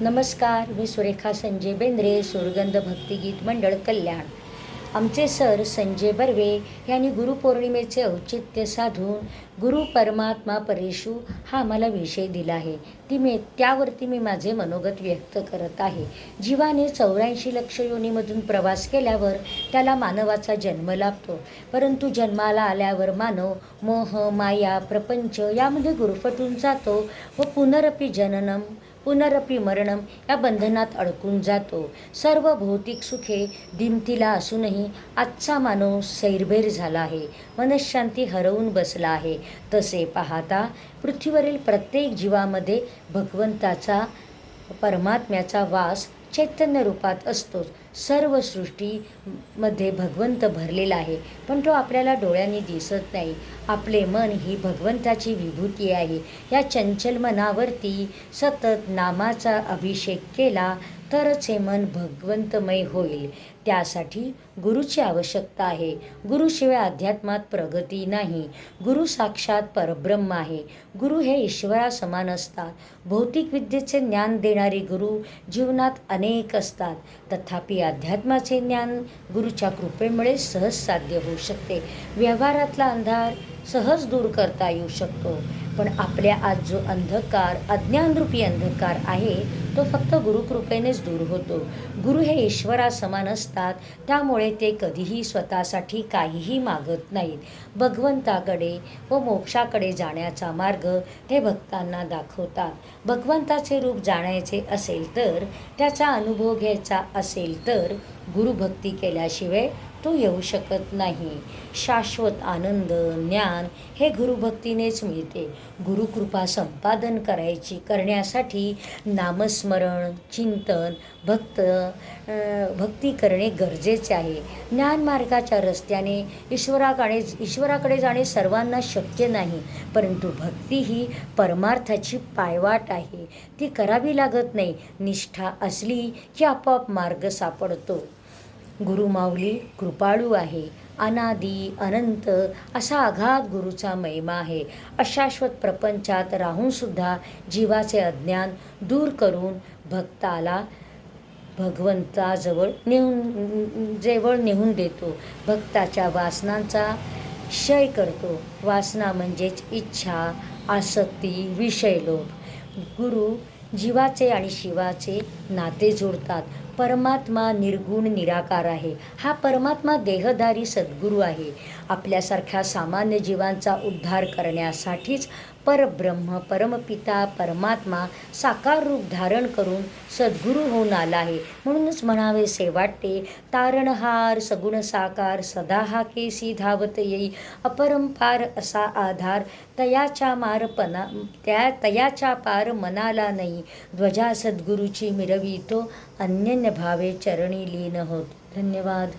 नमस्कार मी सुरेखा संजय बेंद्रे सुरगंध भक्तिगीत मंडळ कल्याण. आमचे सर संजय बर्वे यांनी गुरुपौर्णिमेचे औचित्य साधून गुरु परमात्मा परेशू हा आम्हाला विषय दिला आहे. ती मी त्यावरती मी माझे मनोगत व्यक्त करत आहे. जीवाने चौऱ्याऐंशी लक्ष योनीमधून प्रवास केल्यावर त्याला मानवाचा जन्म लाभतो. परंतु जन्माला आल्यावर मानव मोह माया प्रपंच यामध्ये गुरफटून जातो व पुनरपी जननम पुनरपी मरणम या बंधनात अडकून जातो. सर्व भौतिक सुखे दिमतीला असूनही आजचा मानव सैरभैर झाला आहे. मनशांती हरवून बसला आहे. तसे पाहता पृथ्वीवरील प्रत्येक जीवामध्ये भगवंताचा परमात्म्याचा वास चैतन्य रूपात असतोच सर्व सृष्टीमध्ये भगवंत भरलेला आहे. पण तो आपल्याला डोळ्यांनी दिसत नाही. आपले मन ही भगवंताची विभूती आहे. या चंचल मनावरती सतत नामाचा अभिषेक केला तरच हे मन भगवंतमय होईल. त्यासाठी गुरुची आवश्यकता आहे. गुरुशिवाय अध्यात्मात प्रगती नाही. गुरु साक्षात परब्रह्म आहे. गुरु हे ईश्वरा समान असतात. भौतिक विद्येचे ज्ञान देणारे गुरु जीवनात अनेक असतात. तथापि अध्यात्माचे ज्ञान गुरुच्या कृपेमुळे सहज साध्य होऊ शकते. व्यवहारातला अंधार सहज दूर करता येऊ शकतो. पण आपल्या आज जो अंधकार अज्ञानरूपी अंधकार आहे तो फक्त गुरुकृपेनेच दूर होतो. गुरु हे ईश्वरा समान असतात त्यामुळे ते कधीही स्वतःसाठी काहीही मागत नाहीत. भगवंताकडे व मोक्षाकडे जाण्याचा मार्ग ते भक्तांना दाखवतात. भगवंताचे रूप जाणायचे असेल तर त्याचा अनुभव घ्यायचा असेल तर गुरुभक्ती केल्याशिवाय तो येऊ शकत नाही. शाश्वत आनंद ज्ञान हे गुरुभक्तीनेच मिळते. गुरुकृपा संपादन करायची करण्यासाठी नामस्मरण चिंतन भक्त भक्ती करणे गरजेचे आहे. ज्ञानमार्गाच्या रस्त्याने ईश्वराकडे ईश्वराकडे जाणे सर्वांना शक्य नाही परंतु भक्ती ही परमार्थाची पायवाट आहे. ती करावी लागत नाही. निष्ठा असली की आपोआप मार्ग सापडतो. गुरुमाऊली कृपाळू आहे. अनादी अनंत असा अगाध गुरुचा महिमा आहे. अशाश्वत प्रपंचात राहूनसुद्धा जीवाचे अज्ञान दूर करून भक्ताला भगवंताजवळ नेऊन जवळ नेऊन देतो. भक्ताच्या वासनांचा क्षय करतो. वासना म्हणजेच इच्छा आसक्ती विषयलोभ. गुरु जीवाचे आणि शिवाचे नाते जोडतात. परमात्मा निर्गुण निराकार आहे. हा परमात्मा देहधारी सद्गुरू आहे. आपल्यासारख्या सामान्य जीवांचा उद्धार करण्यासाठीच परब्रह्म परमपिता परमात्मा साकार रूप धारण करून सद्गुरू होऊन आला आहे. म्हणूनच म्हणावेसे वाटते तारणहार सगुण साकार सदा हा केसी धावत येई. अपरंपार असा आधार तयाच्या मारपणा त्या तयाच्या पार मनाला नाही. ध्वजा सद्गुरूची मिरवी तो अन्यन्य भावे चरणी लीन होत. धन्यवाद.